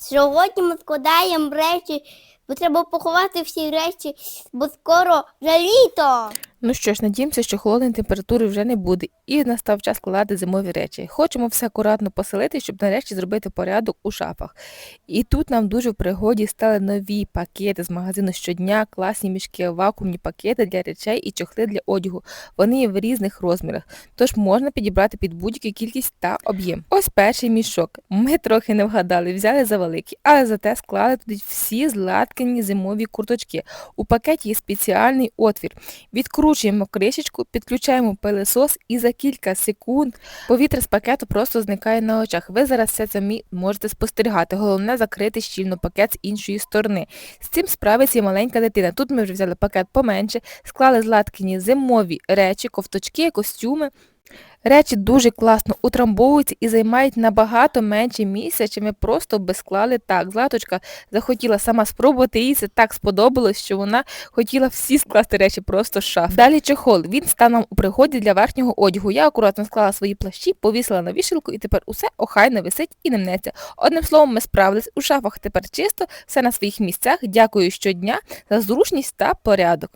Сьогодні ми складаємо речі, бо треба поховати всі речі, бо скоро вже літо. Ну що ж, надіємося, що холодної температури вже не буде, і настав час складати зимові речі. Хочемо все акуратно поселити, щоб нарешті зробити порядок у шафах. І тут нам дуже в пригоді стали нові пакети з магазину щодня, класні мішки, вакуумні пакети для речей і чохли для одягу. Вони є в різних розмірах, тож можна підібрати під будь-яку кількість та об'єм. Ось перший мішок. Ми трохи не вгадали, взяли за великий, але зате склали туди всі златкані зимові курточки. У пакеті є спеціальний отвір. Відкручуємо кришечку, підключаємо пилесос і за кілька секунд повітря з пакету просто зникає на очах. Ви зараз все самі можете спостерігати. Головне закрити щільно пакет з іншої сторони. З цим справиться і маленька дитина. Тут ми вже взяли пакет поменше, склали златкині зимові речі, ковточки, костюми. Речі дуже класно утрамбовуються і займають набагато менше місця, чим ми просто би склали так. Златочка захотіла сама спробувати, їй це так сподобалось, що вона хотіла всі скласти речі просто з шаф. Далі чохол. Він став нам у пригоді для верхнього одягу. Я акуратно склала свої плащі, повісила на вішалку і тепер усе охайно висить і не мнеться. Одним словом, ми справились. У шафах тепер чисто, все на своїх місцях. Дякую щодня за зручність та порядок.